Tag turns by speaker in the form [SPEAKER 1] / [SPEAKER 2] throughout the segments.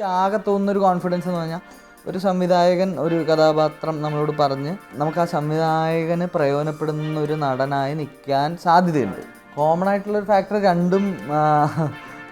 [SPEAKER 1] എനിക്ക് ആകെ തോന്നുന്നൊരു കോൺഫിഡൻസ് എന്ന് പറഞ്ഞാൽ ഒരു സംവിധായകൻ ഒരു കഥാപാത്രം നമ്മളോട് പറഞ്ഞ് നമുക്ക് ആ സംവിധായകന് പ്രയോജനപ്പെടുന്ന ഒരു നടനായി നിൽക്കാൻ സാധ്യതയുണ്ട്. കോമൺ ആയിട്ടുള്ളൊരു ഫാക്ടർ രണ്ടും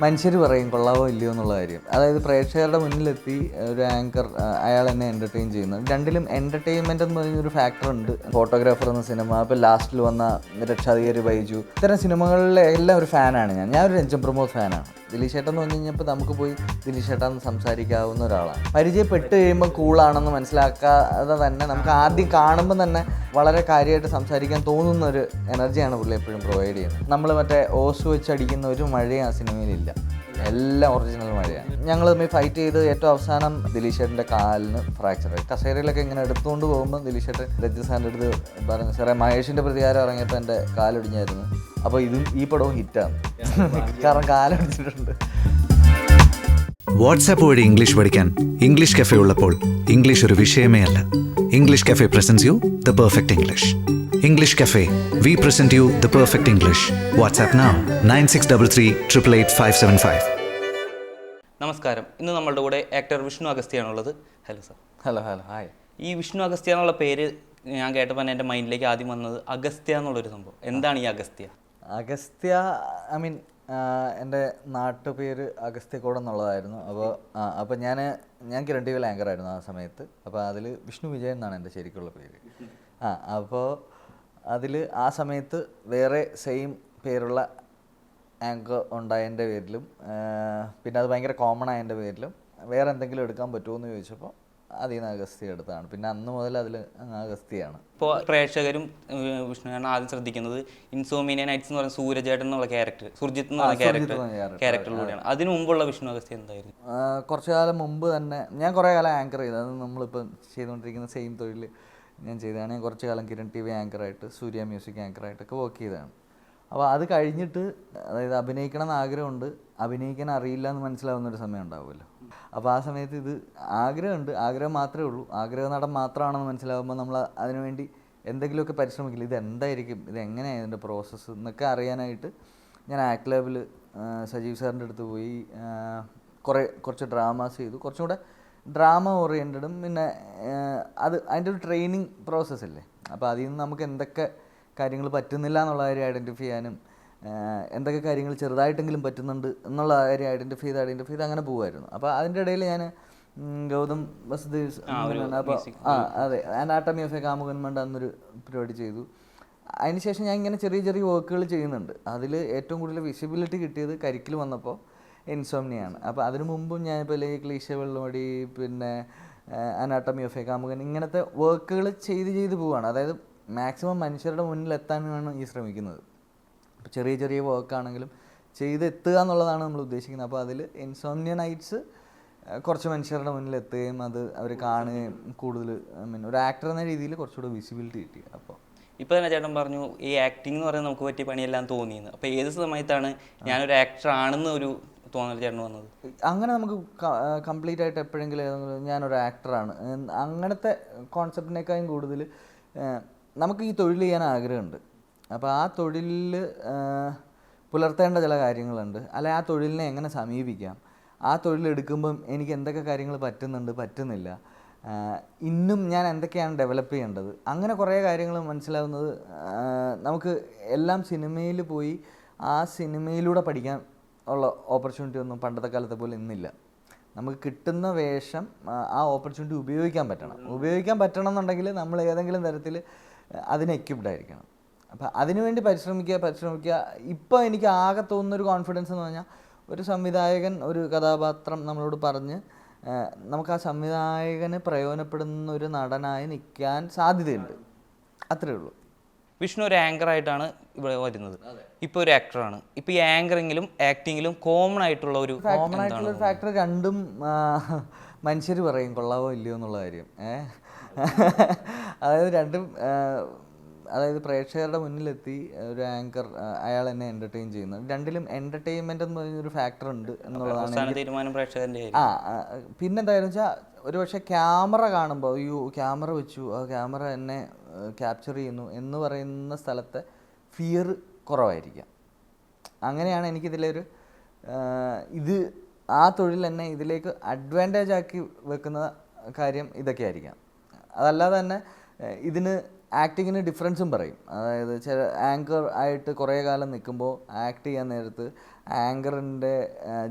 [SPEAKER 1] മനുഷ്യർ പറയും കൊള്ളാവോ ഇല്ലയോ എന്നുള്ള കാര്യം. അതായത് പ്രേക്ഷകരുടെ മുന്നിലെത്തി ഒരു ആങ്കർ അയാൾ എന്നെ എന്റർടൈൻ ചെയ്യുന്നു. രണ്ടിലും എന്റർടൈൻമെന്റ് എന്ന് പറയുന്നൊരു ഫാക്ടർ ഉണ്ട്. ഫോട്ടോഗ്രാഫർ എന്ന സിനിമ ഇപ്പോൾ ലാസ്റ്റിൽ വന്ന രക്ഷാധികാരി ബൈജു. ഇത്തരം സിനിമകളിലെ എല്ലാം ഒരു ഫാനാണ് ഞാൻ. ഞാൻ ഒരു രഞ്ജൻ പ്രമോദ് ഫാനാണ് ദിലീഷ് ചേട്ടൻ എന്ന് പറഞ്ഞു കഴിഞ്ഞപ്പോൾ നമുക്ക് പോയി ദിലീഷ് ചേട്ടൻ സംസാരിക്കാവുന്ന ഒരാളാണ്. പരിചയപ്പെട്ട് കഴിയുമ്പോൾ കൂളാണെന്ന് മനസ്സിലാക്കാതെ തന്നെ നമുക്ക് ആദ്യം കാണുമ്പോൾ തന്നെ വളരെ കാര്യമായിട്ട് സംസാരിക്കാൻ തോന്നുന്ന ഒരു എനർജിയാണ് പുള്ളി എപ്പോഴും പ്രൊവൈഡ് ചെയ്യുന്നത്. നമ്മൾ മറ്റേ ഓസ് വെച്ച് അടിക്കുന്ന ഒരു മഴയും ആ സിനിമയിലില്ല. എല്ലാം ഒറിജിനൽ മഴയാണ്. ഞങ്ങൾ തമ്മിൽ ഫൈറ്റ് ചെയ്ത് ഏറ്റവും അവസാനം ദിലീഷേട്ടന്റെ കാലിന് ഫ്രാക്ചർ ആയി. കസേരയിലൊക്കെ ഇങ്ങനെ എടുത്തുകൊണ്ട് പോകുമ്പോൾ ദിലീഷേട്ടൻ രഞ്ജിത് സാറിന്റെ അടുത്ത് പറഞ്ഞു സാറേ മഹേഷിന്റെ പ്രതികാരം ഇറങ്ങിയപ്പോൾ എന്റെ കാലൊടിഞ്ഞായിരുന്നു. അപ്പോൾ ഇതും ഈ പടവും ഹിറ്റാണ് കാരണം കാലൊടിച്ചിട്ടുണ്ട്
[SPEAKER 2] വാട്സാപ്പ് വഴി ഇംഗ്ലീഷ് പഠിക്കാൻ ഇംഗ്ലീഷ് കഫേ ഉള്ളപ്പോൾ ഇംഗ്ലീഷ് ഒരു വിഷയമേ അല്ല. English cafe presents you the perfect English English cafe we present you the perfect English WhatsApp now nine six double three triple eight five seven five
[SPEAKER 3] നമസ്കാരം. ഇന്ന് നമ്മളുടെ കൂടെ actor Vishnu അഗസ്തിയാണുള്ളത്. Hello sir
[SPEAKER 1] hello hello hi
[SPEAKER 3] ഈ വിഷ്ണു അഗസ്ത്യ എന്നുള്ള പേര് ഞാൻ കേട്ടപ്പോൾ തന്നെ എന്റെ മൈൻഡിലേക്ക് ആദ്യം വന്നത് അഗസ്ത്യ എന്നുള്ളൊരു സംഭവം. എന്താണ് ഈ അഗസ്ത്യ?
[SPEAKER 1] അഗസ്ത്യ ഐ മീൻ എന്റെ നാട്ടുപേര് അഗസ്ത്യക്കോട് എന്നുള്ളതായിരുന്നു. അപ്പോൾ അപ്പോൾ ഞാൻ ഞാൻ കിരൺ ടി വിയിൽ ആങ്കറായിരുന്നു ആ സമയത്ത്. അപ്പോൾ അതിൽ വിഷ്ണു വിജയൻ എന്നാണ് എന്റെ ശരിക്കുള്ള പേര്. ആ അപ്പോൾ അതിൽ ആ സമയത്ത് വേറെ സെയിം പേരുള്ള ആങ്കർ ഉണ്ടായതിന്റെ പേരിലും പിന്നെ അത് ഭയങ്കര കോമൺ ആയതിന്റെ പേരിലും വേറെ എന്തെങ്കിലും എടുക്കാൻ പറ്റുമോ എന്ന് ചോദിച്ചപ്പോൾ അതിൽ നിന്ന് അഗസ്ത്യ എടുത്തതാണ് പിന്നെ അന്ന് മുതൽ അതിൽ അഗസ്ത്യയാണ്
[SPEAKER 3] ഇപ്പോൾ പ്രേക്ഷകരും ഏഹ്, വിഷ്ണുവിനാണ് ആദ്യം ശ്രദ്ധിക്കുന്നത് ഇൻസോമിനിയ നൈറ്റ്സ് എന്ന് പറയുന്ന സൂരജേട്ടൻ എന്നുള്ള ക്യാരക്ടർ സുർജിത്ത് എന്ന് പറയുന്ന ക്യാരക്ടർ. ക്യാരക്ടറിലൂടെയാണ് അതിനു മുമ്പുള്ള വിഷ്ണു അഗസ്ത്യ എന്തായിരുന്നു?
[SPEAKER 1] കുറച്ചു കുറച്ച് കാലം മുമ്പ് തന്നെ ഞാൻ കുറേ കാലം ആങ്കർ ചെയ്തു. അത് നമ്മളിപ്പം ചെയ്തുകൊണ്ടിരിക്കുന്ന സെയിം തൊഴിൽ ഞാൻ ചെയ്തതാണ്. ഞാൻ കുറച്ച് കാലം കിരൺ ടി വി ആങ്കറായിട്ട് സൂര്യ മ്യൂസിക് ആങ്കറായിട്ടൊക്കെ വർക്ക് ചെയ്തതാണ്. അപ്പോൾ അത് കഴിഞ്ഞിട്ട് അതായത് അഭിനയിക്കണം എന്ന് ആഗ്രഹമുണ്ട് അഭിനയിക്കാൻ അറിയില്ല എന്ന് മനസ്സിലാവുന്ന ഒരു സമയം ഉണ്ടാവുമല്ലോ. അപ്പോൾ ആ സമയത്ത് ഇത് ആഗ്രഹമുണ്ട്. ആഗ്രഹം മാത്രമേ ഉള്ളൂ. ആഗ്രഹ നടൻ മാത്രമാണെന്ന് മനസ്സിലാവുമ്പോൾ നമ്മൾ അതിനുവേണ്ടി എന്തെങ്കിലുമൊക്കെ പരിശ്രമിക്കില്ല. ഇത് എന്തായിരിക്കും? ഇത് എങ്ങനെയാണ് ഇതിന്റെ പ്രോസസ്സ് എന്നൊക്കെ അറിയാനായിട്ട് ഞാൻ ആക്ട് ലാബിൽ സജീവ് സാറിന്റെ അടുത്ത് പോയി കുറേ കുറച്ച് ഡ്രാമാസ് ചെയ്തു. കുറച്ചും കൂടെ ഡ്രാമ ഓറിയന്റഡും പിന്നെ അത് അതിന്റെ ഒരു ട്രെയിനിങ് പ്രോസസ്സ് അല്ലേ അപ്പോൾ അതിൽ നിന്ന് നമുക്ക് എന്തൊക്കെ കാര്യങ്ങൾ പറ്റുന്നില്ല എന്നുള്ള കാര്യം ഐഡന്റിഫൈ ചെയ്യാനും എന്തൊക്കെ കാര്യങ്ങൾ ചെറുതായിട്ടെങ്കിലും പറ്റുന്നുണ്ട് എന്നുള്ള കാര്യം ഐഡന്റിഫൈ ചെയ്ത് ഐഡന്റിഫൈ ചെയ്ത് അങ്ങനെ പോകുമായിരുന്നു അപ്പോൾ അതിന്റെ ഇടയിൽ ഞാൻ ഗൗതം വസുദേവ് അപ്പോൾ ആ അതെ. അനാട്ടമി ഓഫ് എ കാമുകൻ മണ്ട എന്നൊരു പരിപാടി ചെയ്തു. അതിനുശേഷം ഞാൻ ഇങ്ങനെ ചെറിയ ചെറിയ വർക്കുകൾ ചെയ്യുന്നുണ്ട്. അതിൽ ഏറ്റവും കൂടുതൽ വിസിബിലിറ്റി കിട്ടിയത് കരിക്കിൽ വന്നപ്പോൾ ഇൻസോംനിയാണ്. അപ്പോൾ അതിനു മുമ്പും അല്ലെങ്കിൽ ക്ലീശ വെള്ളമടി പിന്നെ അനാട്ടമി ഓഫ് എ കാമുകൻ ഇങ്ങനത്തെ വർക്കുകൾ ചെയ്ത് ചെയ്ത് പോവുകയാണ് അതായത് മാക്സിമം മനുഷ്യരുടെ മുന്നിൽ എത്താനാണ് ഈ ശ്രമിക്കുന്നത്. അപ്പോൾ ചെറിയ ചെറിയ വർക്കാണെങ്കിലും ചെയ്തെത്തുക എന്നുള്ളതാണ് നമ്മൾ ഉദ്ദേശിക്കുന്നത്. അപ്പോൾ അതിൽ ഇൻസോംനിയ നൈറ്റ്സ് കുറച്ച് മനുഷ്യരുടെ മുന്നിൽ എത്തുകയും അത് അവർ കാണുകയും കൂടുതൽ ഐ മീൻ ഒരു ആക്ടർ എന്ന രീതിയിൽ കുറച്ചുകൂടെ വിസിബിലിറ്റി കിട്ടി. അപ്പോൾ
[SPEAKER 3] ഇപ്പോൾ തന്നെ ചേട്ടൻ പറഞ്ഞു ഈ ആക്ടിംഗ് എന്ന് പറയുന്നത് നമുക്ക് പറ്റിയ പണിയെല്ലാം തോന്നിയെന്ന്. അപ്പോൾ ഏത് സമയത്താണ് ഞാനൊരു ആക്ടർ ആണെന്ന് ഒരു തോന്നൽ ചേട്ടൻ വന്നത്?
[SPEAKER 1] അങ്ങനെ നമുക്ക് കംപ്ലീറ്റ് ആയിട്ട് എപ്പോഴെങ്കിലും ഞാനൊരു ആക്ടറാണ് അങ്ങനത്തെ കോൺസെപ്റ്റിനേക്കാളും കൂടുതൽ നമുക്ക് ഈ തൊഴിൽ ചെയ്യാൻ ആഗ്രഹമുണ്ട്. അപ്പോൾ ആ തൊഴിലിൽ പുലർത്തേണ്ട ചില കാര്യങ്ങളുണ്ട്. അല്ലെ ആ തൊഴിലിനെ എങ്ങനെ സമീപിക്കാം? ആ തൊഴിലെടുക്കുമ്പം എനിക്ക് എന്തൊക്കെ കാര്യങ്ങൾ പറ്റുന്നുണ്ട് പറ്റുന്നില്ല. ഇന്നും ഞാൻ എന്തൊക്കെയാണ് ഡെവലപ്പ് ചെയ്യേണ്ടത്? അങ്ങനെ കുറേ കാര്യങ്ങൾ മനസ്സിലാവുന്നത് നമുക്ക് എല്ലാം സിനിമയിൽ പോയി ആ സിനിമയിലൂടെ പഠിക്കാൻ ഉള്ള ഓപ്പർച്യൂണിറ്റി ഒന്നും പണ്ടത്തെ കാലത്തെ പോലെ ഇന്നില്ല നമുക്ക് കിട്ടുന്ന വേഷം ആ, ഓപ്പർച്യൂണിറ്റി ഉപയോഗിക്കാൻ പറ്റണം. ഉപയോഗിക്കാൻ പറ്റണം എന്നുണ്ടെങ്കിൽ നമ്മൾ ഏതെങ്കിലും തരത്തിൽ അതിന് എക്യുപ്ഡ് ആയിരിക്കണം. അപ്പം അതിനുവേണ്ടി പരിശ്രമിക്കുക പരിശ്രമിക്കുക. ഇപ്പോൾ എനിക്ക് ആകെ തോന്നുന്നൊരു കോൺഫിഡൻസ് എന്ന് പറഞ്ഞാൽ ഒരു സംവിധായകൻ ഒരു കഥാപാത്രം നമ്മളോട് പറഞ്ഞ് നമുക്ക് ആ സംവിധായകന് പ്രയോജനപ്പെടുന്ന ഒരു നടനായി നിൽക്കാൻ സാധ്യതയുണ്ട്. അത്രയേ ഉള്ളൂ.
[SPEAKER 3] വിഷ്ണു ഒരു ആങ്കർ ആയിട്ടാണ് ഇവിടെ വരുന്നത്. ഇപ്പോൾ ഒരു ആക്ടറാണ് ഇപ്പോൾ ഈ ആങ്കറിങ്ങിലും ആക്ടിങ്ങിലും കോമൺ ആയിട്ടുള്ള ഒരു
[SPEAKER 1] കോമൺ ആയിട്ടുള്ള ഒരു ഫാക്ടർ രണ്ടും മനുഷ്യർ പറയും കൊള്ളാവോ ഇല്ലയോ എന്നുള്ള കാര്യം. ഏഹ് അതായത് രണ്ടും അതായത് പ്രേക്ഷകരുടെ മുന്നിലെത്തി ഒരു ആങ്കർ അയാൾ എന്നെ എന്റർടൈൻ ചെയ്യുന്നു രണ്ടിലും എന്റർടൈൻമെന്റ് എന്ന് പറയുന്നൊരു ഫാക്ടർ ഉണ്ട് എന്നുള്ളതാണ്
[SPEAKER 3] തീരുമാനം പ്രേക്ഷകന്റെ
[SPEAKER 1] ആ ആ, പിന്നെന്തായാലും വെച്ചാൽ ഒരു പക്ഷേ ക്യാമറ കാണുമ്പോൾ അയ്യോ ക്യാമറ വെച്ചു ആ ക്യാമറ എന്നെ ക്യാപ്ചർ ചെയ്യുന്നു എന്ന് പറയുന്ന സ്ഥലത്തെ ഫിയർ കുറവായിരിക്കാം. അങ്ങനെയാണ് എനിക്കിതിലൊരു ഇത് ആ തൊഴിൽ തന്നെ ഇതിലേക്ക് അഡ്വാന്റേജ് ആക്കി വെക്കുന്ന കാര്യം ഇതൊക്കെ ആയിരിക്കാം അതല്ലാതെ തന്നെ ഇതിന് ആക്ടിങ്ങിന് ഡിഫറൻസും പറയും. അതായത് ചില ആങ്കർ ആയിട്ട് കുറേ കാലം നിൽക്കുമ്പോൾ ആക്ട് ചെയ്യാൻ നേരത്ത് ആങ്കറിന്റെ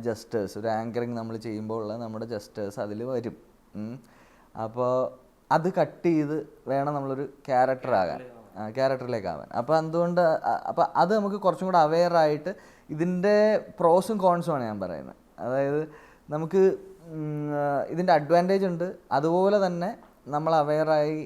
[SPEAKER 1] ജസ്റ്റേഴ്സ് ഒരു ആങ്കറിങ് നമ്മൾ ചെയ്യുമ്പോൾ ഉള്ള നമ്മുടെ ജസ്റ്റേഴ്സ് അതിൽ വരും. അപ്പോൾ അത് കട്ട് ചെയ്ത് വേണം നമ്മളൊരു ക്യാരക്ടർ ആകാൻ. ക്യാരക്ടറിലേക്ക് ആവാൻ. അപ്പോൾ എന്തുകൊണ്ട് അപ്പോൾ അത് നമുക്ക് കുറച്ചും കൂടെ അവെയർ ആയിട്ട് ഇതിന്റെ പ്രോസും കോൺസും ആണ് ഞാൻ പറയുന്നത്. അതായത് നമുക്ക് ഇതിന്റെ അഡ്വാന്റേജ് ഉണ്ട്. അതുപോലെ തന്നെ നമ്മൾ അവെയറായി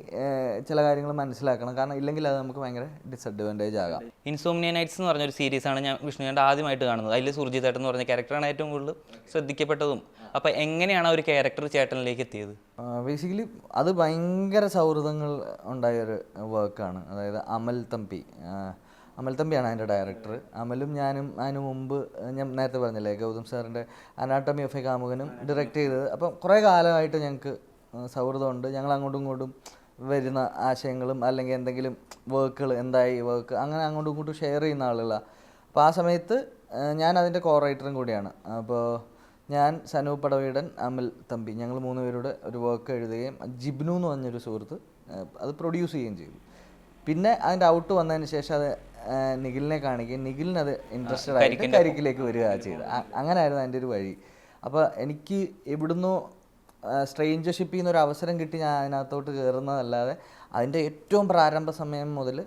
[SPEAKER 1] ചില കാര്യങ്ങൾ മനസ്സിലാക്കണം. കാരണം ഇല്ലെങ്കിൽ അത് നമുക്ക് ഭയങ്കര ഡിസഡ്വാന്റേജ് ആകാം.
[SPEAKER 3] ഇൻസോമിനിയ നൈറ്റ്സ് എന്ന് പറഞ്ഞൊരു സീരീസാണ് ഞാൻ വിഷ്ണുവിന്റെ ആദ്യമായിട്ട് കാണുന്നത്. അതിൽ സുർജിത് ചേട്ടൻ എന്ന് പറഞ്ഞ ക്യാരക്ടറാണ് ഏറ്റവും കൂടുതൽ ശ്രദ്ധിക്കപ്പെട്ടതും. അപ്പോൾ എങ്ങനെയാണ് ആ ഒരു ക്യാരക്ടർ ചേട്ടനിലേക്ക് എത്തിയത്?
[SPEAKER 1] ബേസിക്കലി അത് ഭയങ്കര സൗഹൃദങ്ങൾ ഉണ്ടായൊരു വർക്കാണ് അതായത് അമൽ തമ്പി. അമൽ തമ്പിയാണ് അതിന്റെ ഡയറക്ടർ അമലും ഞാനും അതിന് മുമ്പ് ഞാൻ നേരത്തെ പറഞ്ഞില്ലേ ഗൗതം സാറിന്റെ അനാട്ടമി ഓഫ് എ കാമുകനും ഡയറക്റ്റ് ചെയ്തത്. അപ്പം കുറേ കാലമായിട്ട് ഞങ്ങൾക്ക് സൗഹൃദമുണ്ട്. ഞങ്ങൾ അങ്ങോട്ടും ഇങ്ങോട്ടും വരുന്ന ആശയങ്ങളും അല്ലെങ്കിൽ എന്തെങ്കിലും വർക്കുകൾ എന്തായി വർക്ക് അങ്ങനെ അങ്ങോട്ടും ഇങ്ങോട്ടും ഷെയർ ചെയ്യുന്ന ആളുകളാണ് അപ്പോൾ ആ സമയത്ത് ഞാൻ അതിന്റെ കോ റൈറ്ററും കൂടിയാണ്. അപ്പോൾ ഞാൻ സനു പടവീടൻ അമൽ തമ്പി ഞങ്ങൾ മൂന്ന് പേരുടെ ഒരു വർക്ക് എഴുതുകയും ജിബ്നു എന്ന് പറഞ്ഞൊരു സുഹൃത്ത് അത് പ്രൊഡ്യൂസ് ചെയ്യുകയും ചെയ്തു. പിന്നെ അതിന്റെ ഔട്ട് വന്നതിന് ശേഷം അത് നിഖിലിനെ കാണിക്കുകയും നിഖിലിന് അത് ഇൻട്രസ്റ്റഡ് ആയിട്ട് കരിക്കിലേക്ക് വരിക ചെയ്ത് അങ്ങനെയായിരുന്നു അതിന്റെ ഒരു വഴി. അപ്പോൾ എനിക്ക് എവിടുന്നോ സ്ട്രേഞ്ചർഷിപ്പിൽ നിന്ന് ഒരു അവസരം കിട്ടി ഞാൻ അതിനകത്തോട്ട് കയറുന്നതല്ലാതെ അതിന്റെ ഏറ്റവും പ്രാരംഭ സമയം മുതൽ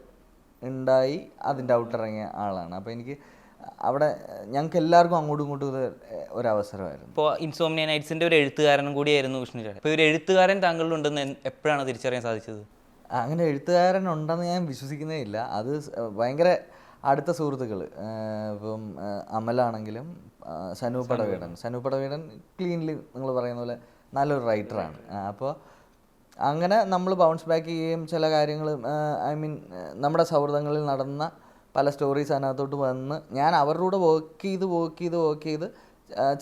[SPEAKER 1] ഉണ്ടായി അതിന്റെ ഔട്ടിറങ്ങിയ ആളാണ്. അപ്പോൾ എനിക്ക് അവിടെ ഞങ്ങൾക്ക് എല്ലാവർക്കും അങ്ങോട്ടും ഇങ്ങോട്ടും ഇത് ഒരവസരമായിരുന്നു
[SPEAKER 3] ഇപ്പോൾ ഇൻസോമിനിയ നൈറ്റ്സിന്റെ ഒരു എഴുത്തുകാരനും കൂടിയായിരുന്നു വിഷ്ണു ചേട്ടൻ. ഇപ്പോൾ ഒരു എഴുത്തുകാരൻ താങ്കളിലുണ്ടെന്ന് എപ്പോഴാണ് തിരിച്ചറിയാൻ സാധിച്ചത്?
[SPEAKER 1] അങ്ങനെ എഴുത്തുകാരൻ ഉണ്ടെന്ന് ഞാൻ വിശ്വസിക്കുന്നേ ഇല്ല. അത് ഭയങ്കര അടുത്ത സുഹൃത്തുക്കൾ ഇപ്പം അമലാണെങ്കിലും സനൂപ്പടവീടൻ സനു പടവീടൻ. സനു പടവീടൻ ക്ലീൻലി നിങ്ങൾ പറയുന്ന പോലെ നല്ലൊരു റൈറ്ററാണ് അപ്പോൾ അങ്ങനെ നമ്മൾ ബൗൺസ് ബാക്ക് ചെയ്യുകയും ചില കാര്യങ്ങൾ ഐ മീൻ നമ്മുടെ സൗഹൃദങ്ങളിൽ നടന്ന പല സ്റ്റോറീസ് അതിനകത്തോട്ട് വന്ന് ഞാൻ അവരുടെ വർക്ക് ചെയ്ത് വർക്ക് ചെയ്ത് വർക്ക് ചെയ്ത്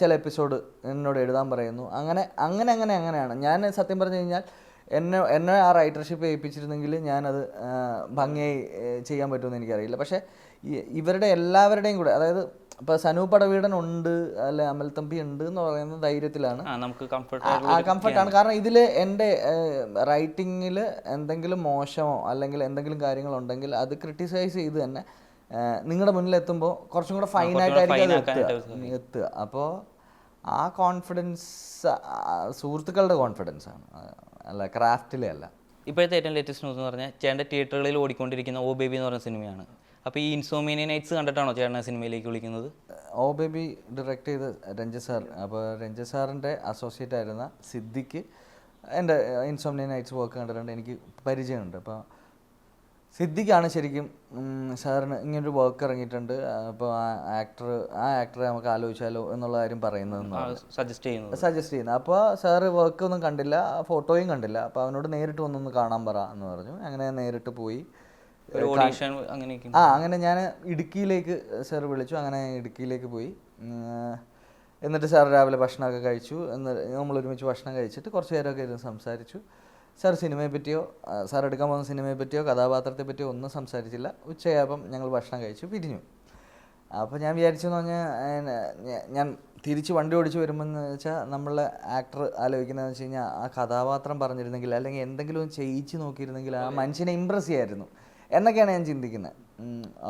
[SPEAKER 1] ചില എപ്പിസോഡ് എന്നോട് എഴുതാൻ പറയുന്നു. അങ്ങനെ അങ്ങനെ അങ്ങനെ അങ്ങനെയാണ്. ഞാൻ സത്യം പറഞ്ഞു കഴിഞ്ഞാൽ എന്നെ എന്നെ ആ റൈറ്റർഷിപ്പ് ഏൽപ്പിച്ചിരുന്നെങ്കിൽ ഞാനത് ഭംഗിയായി ചെയ്യാൻ പറ്റുമെന്ന് എനിക്കറിയില്ല. പക്ഷേ ഇവരുടെ എല്ലാവരുടെയും കൂടെ അതായത് ഇപ്പൊ സനു പടവീടൻ ഉണ്ട് അല്ലെ അമൽ തമ്പി ഉണ്ട് എന്ന് പറയുന്ന ധൈര്യത്തിലാണ്.
[SPEAKER 3] നമുക്ക് കംഫർട്ട്
[SPEAKER 1] ആ കംഫർട്ടാണ് കാരണം ഇതിൽ എന്റെ റൈറ്റിങ്ങിൽ എന്തെങ്കിലും മോശമോ അല്ലെങ്കിൽ എന്തെങ്കിലും കാര്യങ്ങളുണ്ടെങ്കിൽ അത് ക്രിട്ടിസൈസ് ചെയ്ത് തന്നെ നിങ്ങളുടെ മുന്നിൽ എത്തുമ്പോൾ കുറച്ചും കൂടെ ഫൈൻ ആയിട്ടായിരിക്കും എത്തുക. എത്തുക. അപ്പോൾ ആ കോൺഫിഡൻസ് സുഹൃത്തുക്കളുടെ കോൺഫിഡൻസ് ആണ്. അല്ല ക്രാഫ്റ്റിലെ അല്ല.
[SPEAKER 3] ഇപ്പോഴത്തെ ഏറ്റവും ലേറ്റസ്റ്റ് ന്യൂസ് എന്ന് പറഞ്ഞാൽ ചേട്ടന്റെ തിയേറ്ററുകളിൽ ഓടിക്കൊണ്ടിരിക്കുന്ന ഓ ബേബി എന്ന് പറയുന്ന സിനിമയാണ് അപ്പോൾ ഈ ഇൻസോമിനിയ നൈറ്റ്സ് കണ്ടിട്ടാണോ ചേട്ടനെ സിനിമയിലേക്ക് വിളിക്കുന്നത്?
[SPEAKER 1] ഓ ബേബി ഡയറക്റ്റ് ചെയ്ത് രഞ്ജിത് സാർ അപ്പോൾ രഞ്ജിത് സാറിന്റെ അസോസിയേറ്റ് ആയിരുന്ന സിദ്ദിഖ് എന്റെ ഇൻസോമിനിയ നൈറ്റ്സ് വർക്ക് കണ്ടിട്ടുണ്ട്. എനിക്ക് പരിചയമുണ്ട്. അപ്പോൾ സിദ്ദിഖാണ് ശരിക്കും സാറിന് ഇങ്ങനൊരു വർക്ക് ഇറങ്ങിയിട്ടുണ്ട്. അപ്പോൾ ആ ആക്ടർ ആ ആക്ടറെ നമുക്ക് ആലോചിച്ചാലോ എന്നുള്ള കാര്യം പറയുന്നതെന്ന്
[SPEAKER 3] സജസ്റ്റ് ചെയ്യുന്നത്.
[SPEAKER 1] സജസ്റ്റ് ചെയ്യുന്നത്. അപ്പോൾ സാറ് വർക്ക് ഒന്നും കണ്ടില്ല ഫോട്ടോയും കണ്ടില്ല. അപ്പോൾ അവനോട് നേരിട്ട് വന്നൊന്ന് കാണാൻ പറ എന്ന് പറഞ്ഞു. അങ്ങനെ നേരിട്ട് പോയി. ആ അങ്ങനെ ഞാൻ ഇടുക്കിയിലേക്ക് സാർ വിളിച്ചു. അങ്ങനെ ഇടുക്കിയിലേക്ക് പോയി. എന്നിട്ട് സാർ രാവിലെ ഭക്ഷണമൊക്കെ കഴിച്ചു. എന്നിട്ട് നമ്മൾ ഒരുമിച്ച് ഭക്ഷണം കഴിച്ചിട്ട് കുറച്ച് നേരമൊക്കെ ഇരുന്ന് സംസാരിച്ചു. സാർ സിനിമയെ പറ്റിയോ സാർ എടുക്കാൻ പോകുന്ന സിനിമയെ പറ്റിയോ കഥാപാത്രത്തെ പറ്റിയോ ഒന്നും സംസാരിച്ചില്ല. ഉച്ചയായപ്പം ഞങ്ങൾ ഭക്ഷണം കഴിച്ചു പിരിഞ്ഞു. അപ്പോൾ ഞാൻ വിചാരിച്ചെന്ന് പറഞ്ഞാൽ ഞാൻ തിരിച്ച് വണ്ടി ഓടിച്ച് വരുമ്പോൾ എന്ന് വെച്ചാൽ നമ്മളെ ആക്ടർ ആലോചിക്കുന്നതെന്ന് വെച്ച് കഴിഞ്ഞാൽ ആ കഥാപാത്രം പറഞ്ഞിരുന്നെങ്കിൽ അല്ലെങ്കിൽ എന്തെങ്കിലും ചെയ്യിച്ച് നോക്കിയിരുന്നെങ്കിൽ ആ മനുഷ്യനെ ഇമ്പ്രസ് ചെയ്യായിരുന്നു. എന്നൊക്കെയാണ് ഞാൻ ചിന്തിക്കുന്നത്.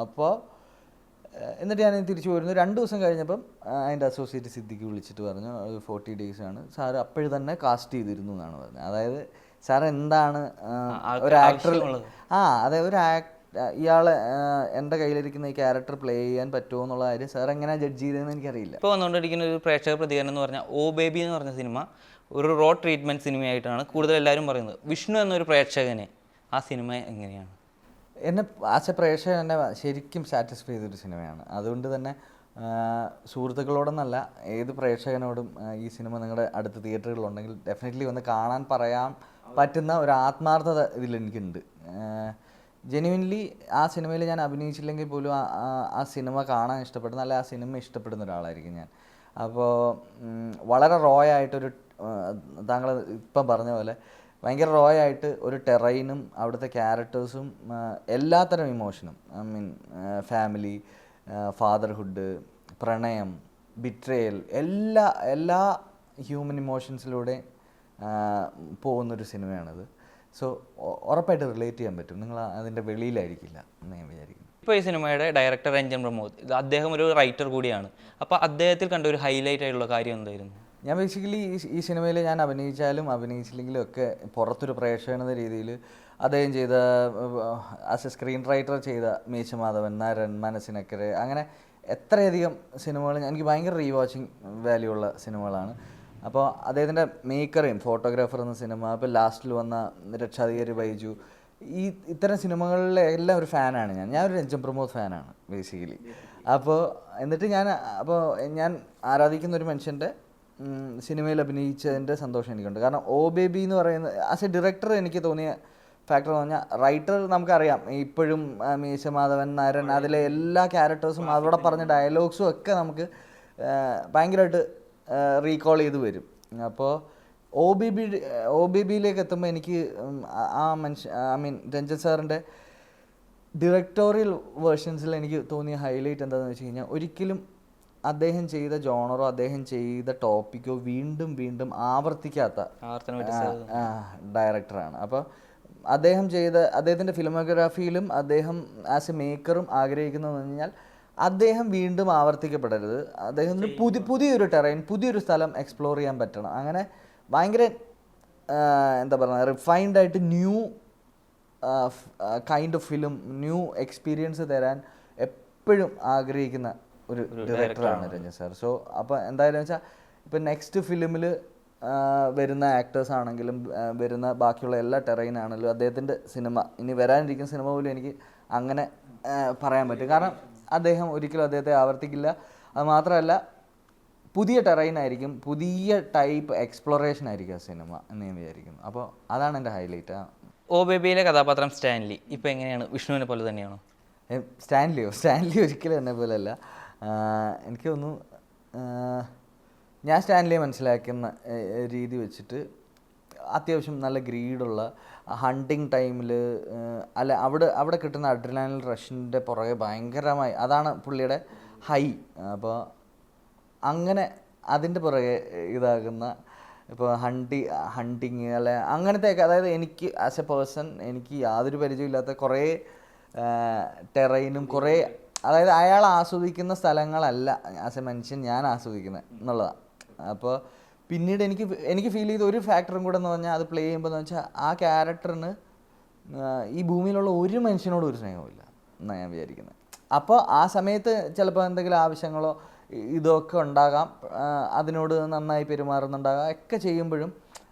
[SPEAKER 1] അപ്പോൾ എന്നിട്ട് ഞാൻ തിരിച്ചു പോയിരുന്നു രണ്ട് ദിവസം കഴിഞ്ഞപ്പം അതിന്റെ അസോസിയേറ്റ് സിദ്ദിഖ് വിളിച്ചിട്ട് പറഞ്ഞു അത് ഫോർട്ടി ഡേയ്സ് ആണ്. സാർ അപ്പോഴും തന്നെ കാസ്റ്റ് ചെയ്തിരുന്നു എന്നാണ് പറഞ്ഞത്. അതായത് സാർ എന്താണ് ഒരു ആക്ടർ. ആ അതെ ഒരു ആക്ട് ഇയാളെ എന്റെ കയ്യിലിരിക്കുന്ന ഈ ക്യാരക്ടർ പ്ലേ ചെയ്യാൻ പറ്റുമോ എന്നുള്ള കാര്യം സാർ എങ്ങനെയാണ് ജഡ്ജ് ചെയ്തതെന്ന് എനിക്കറിയില്ല.
[SPEAKER 3] ഇപ്പോൾ വന്നുകൊണ്ടിരിക്കുന്ന ഒരു പ്രേക്ഷക പ്രതികരണം എന്ന് പറഞ്ഞാൽ ഓ ബേബി എന്ന് പറഞ്ഞ സിനിമ ഒരു റോ ട്രീറ്റ്മെന്റ് സിനിമയായിട്ടാണ് കൂടുതൽ എല്ലാവരും പറയുന്നത്. വിഷ്ണു എന്നൊരു പ്രേക്ഷകനെ ആ സിനിമ എങ്ങനെയാണ്?
[SPEAKER 1] എന്നെ എ പ്രേക്ഷകൻ എന്നെ ശരിക്കും സാറ്റിസ്ഫൈ ചെയ്തൊരു സിനിമയാണ്. അതുകൊണ്ട് തന്നെ സുഹൃത്തുക്കളോടൊന്നല്ല ഏത് പ്രേക്ഷകനോടും ഈ സിനിമ നിങ്ങളുടെ അടുത്ത തിയേറ്ററുകളുണ്ടെങ്കിൽ ഡെഫിനറ്റ്ലി വന്ന് കാണാൻ പറയാൻ പറ്റുന്ന ഒരു ആത്മാർത്ഥത ഇതിൽ എനിക്കുണ്ട് ജെന്യുവൻലി ആ സിനിമയിൽ ഞാൻ അഭിനയിച്ചില്ലെങ്കിൽ പോലും ആ സിനിമ കാണാൻ ഇഷ്ടപ്പെടുന്ന അല്ലെ ആ സിനിമ ഇഷ്ടപ്പെടുന്ന ഒരാളായിരിക്കും ഞാൻ. അപ്പോൾ വളരെ റോയായിട്ടൊരു താങ്കൾ ഇപ്പം പറഞ്ഞ പോലെ ഭയങ്കര റോയായിട്ട് ഒരു ടെറൈനും അവിടുത്തെ ക്യാരക്ടേഴ്സും എല്ലാത്തരം ഇമോഷനും ഐ മീൻ ഫാമിലി ഫാദർഹുഡ് പ്രണയം ബിട്രയൽ എല്ലാ എല്ലാ ഹ്യൂമൻ ഇമോഷൻസിലൂടെ പോകുന്നൊരു സിനിമയാണത്. സോ ഉറപ്പായിട്ട് റിലേറ്റ് ചെയ്യാൻ പറ്റും. നിങ്ങൾ അതിന്റെ വെളിയിലായിരിക്കില്ല എന്ന് ഞാൻ വിചാരിക്കുന്നു.
[SPEAKER 3] ഇപ്പോൾ ഈ സിനിമയുടെ ഡയറക്ടർ രഞ്ജൻ പ്രമോദ് അദ്ദേഹം ഒരു റൈറ്റർ കൂടിയാണ്. അപ്പോൾ അദ്ദേഹത്തിൽ കണ്ട ഒരു ഹൈലൈറ്റ് ആയിട്ടുള്ള കാര്യം എന്തായിരുന്നു?
[SPEAKER 1] ഞാൻ ബേസിക്കലി ഈ സിനിമയിൽ ഞാൻ അഭിനയിച്ചാലും അഭിനയിച്ചില്ലെങ്കിലും ഒക്കെ പുറത്തൊരു പ്രേക്ഷകൻ എന്ന രീതിയിൽ അദ്ദേഹം ചെയ്ത ആസ് എ സ്ക്രീൻ റൈറ്റർ ചെയ്ത മീശ മാധവൻ നരൻ മനസ്സിനക്കരെ അങ്ങനെ എത്രയധികം സിനിമകൾ എനിക്ക് ഭയങ്കര റീവാച്ചിങ് വാല്യൂ ഉള്ള സിനിമകളാണ് അപ്പോൾ അദ്ദേഹത്തിന്റെ മേക്കറേയും ഫോട്ടോഗ്രാഫർ എന്ന സിനിമ ഇപ്പോൾ ലാസ്റ്റിൽ വന്ന രക്ഷാധികാരി ബൈജു ഈ ഇത്തരം സിനിമകളിലെ എല്ലാം ഒരു ഫാനാണ് ഞാൻ. ഞാൻ ഒരു രഞ്ജൻ പ്രമോദ് ഫാനാണ് ബേസിക്കലി അപ്പോൾ എന്നിട്ട് ഞാൻ അപ്പോൾ ഞാൻ ആരാധിക്കുന്ന ഒരു മനുഷ്യന്റെ സിനിമയിൽ അഭിനയിച്ചതിന്റെ സന്തോഷം എനിക്കുണ്ട്. കാരണം ഓ ബേബി എന്ന് പറയുന്ന ആസ് എ ഡയറക്ടർ എനിക്ക് തോന്നിയ ഫാക്ടർ എന്ന് പറഞ്ഞാൽ റൈറ്റർ നമുക്കറിയാം. ഇപ്പോഴും മീശ മാധവൻ നാരൻ അതിലെ എല്ലാ ക്യാരക്ടേഴ്സും അവിടെ പറഞ്ഞ ഡയലോഗ്സും ഒക്കെ നമുക്ക് ഭയങ്കരമായിട്ട് റീകോൾ ചെയ്ത് വരും. അപ്പോൾ O B B O B ബിയിലേക്ക് എത്തുമ്പോൾ എനിക്ക് ആ മനുഷ്യ ഐ മീൻ രഞ്ജൻ സാറിന്റെ ഡിറക്ടോറിയൽ വേർഷൻസിൽ എനിക്ക് തോന്നിയ ഹൈലൈറ്റ് എന്താണെന്ന് വെച്ച് കഴിഞ്ഞാൽ ഒരിക്കലും അദ്ദേഹം ചെയ്ത ജോണറോ അദ്ദേഹം ചെയ്ത ടോപ്പിക്കോ വീണ്ടും വീണ്ടും ആവർത്തിക്കാത്ത ഡയറക്ടറാണ്. അപ്പോൾ അദ്ദേഹം ചെയ്ത അദ്ദേഹത്തിന്റെ ഫിലിമോഗ്രാഫിയിലും അദ്ദേഹം ആസ് എ മേക്കറും ആഗ്രഹിക്കുന്നതെന്ന് പറഞ്ഞാൽ അദ്ദേഹം വീണ്ടും ആവർത്തിക്കപ്പെടരുത്. അദ്ദേഹത്തിന് പുതിയ പുതിയൊരു ടെറൈൻ പുതിയൊരു സ്ഥലം എക്സ്പ്ലോർ ചെയ്യാൻ പറ്റണം. അങ്ങനെ ഭയങ്കര എന്താ പറയുക റിഫൈൻഡ് ആയിട്ട് new kind of film new experience തരാൻ എപ്പോഴും ആഗ്രഹിക്കുന്ന ഒരു ഡയറക്ടറാണ് രഞ്ജൻ സാർ. സോ അപ്പോൾ എന്തായാലും വെച്ചാൽ ഇപ്പം നെക്സ്റ്റ് ഫിലിമിൽ വരുന്ന ആക്ടേഴ്സ് ആണെങ്കിലും വരുന്ന ബാക്കിയുള്ള എല്ലാ ടെറൈൻ ആണെങ്കിലും അദ്ദേഹത്തിന്റെ സിനിമ ഇനി വരാനിരിക്കുന്ന സിനിമ പോലും എനിക്ക് അങ്ങനെ പറയാൻ പറ്റും. കാരണം അദ്ദേഹം ഒരിക്കലും അദ്ദേഹത്തെ ആവർത്തിക്കില്ല. അത് മാത്രമല്ല പുതിയ ടെറൈൻ ആയിരിക്കും പുതിയ ടൈപ്പ് എക്സ്പ്ലോറേഷൻ ആയിരിക്കും ആ സിനിമ എന്ന് ഞാൻ വിചാരിക്കുന്നു. അപ്പോൾ അതാണ് എന്റെ ഹൈലൈറ്റ്
[SPEAKER 3] ഓ ബേബിയിലെ കഥാപാത്രം സ്റ്റാൻലി. ഇപ്പോൾ എങ്ങനെയാണ്? വിഷ്ണുവിനെ പോലെ തന്നെയാണോ?
[SPEAKER 1] സ്റ്റാൻലിയോ? സ്റ്റാൻലി ഒരിക്കലും എന്നെ പോലെയല്ല എനിക്ക് തോന്നുന്നു ഞാൻ സ്റ്റാൻലിയെ മനസ്സിലാക്കുന്ന രീതി വെച്ചിട്ട് അത്യാവശ്യം നല്ല ഗ്രീഡുള്ള ഹണ്ടിങ് ടൈമിൽ അല്ല അവിടെ അവിടെ കിട്ടുന്ന അഡ്രിനാലിൻ റഷിന്റെ പുറകെ ഭയങ്കരമായി അതാണ് പുള്ളിയുടെ ഹൈ. അപ്പോൾ അങ്ങനെ അതിന്റെ പുറകെ ഇതാകുന്ന ഇപ്പോൾ ഹണ്ടി ഹണ്ടിങ് അല്ലെ അങ്ങനത്തെ ഒക്കെ അതായത് എനിക്ക് ആസ് എ പേഴ്സൺ എനിക്ക് യാതൊരു പരിചയമില്ലാത്ത കുറേ ടെറൈനും കുറേ അതായത് അയാൾ ആസ്വദിക്കുന്ന സ്ഥലങ്ങളല്ല ആസ് എ മനുഷ്യൻ ഞാൻ ആസ്വദിക്കുന്നത് എന്നുള്ളതാണ് അപ്പോൾ പിന്നീട് എനിക്ക് എനിക്ക് ഫീൽ ചെയ്ത ഒരു ഫാക്ടറും കൂടെ എന്ന് പറഞ്ഞാൽ അത് പ്ലേ ചെയ്യുമ്പോൾ എന്ന് വെച്ചാൽ ആ ക്യാരക്ടറിന് ഈ ഭൂമിയിലുള്ള ഒരു മനുഷ്യനോട് ഒരു സ്നേഹമില്ല എന്നാണ് ഞാൻ വിചാരിക്കുന്നത് അപ്പോൾ ആ സമയത്ത് ചിലപ്പോൾ എന്തെങ്കിലും ആവശ്യങ്ങളോ ഇതൊക്കെ ഉണ്ടാകാം. അതിനോട് നന്നായി പെരുമാറുന്നുണ്ടാകാം. ഒക്കെ ചെയ്യുമ്പോഴും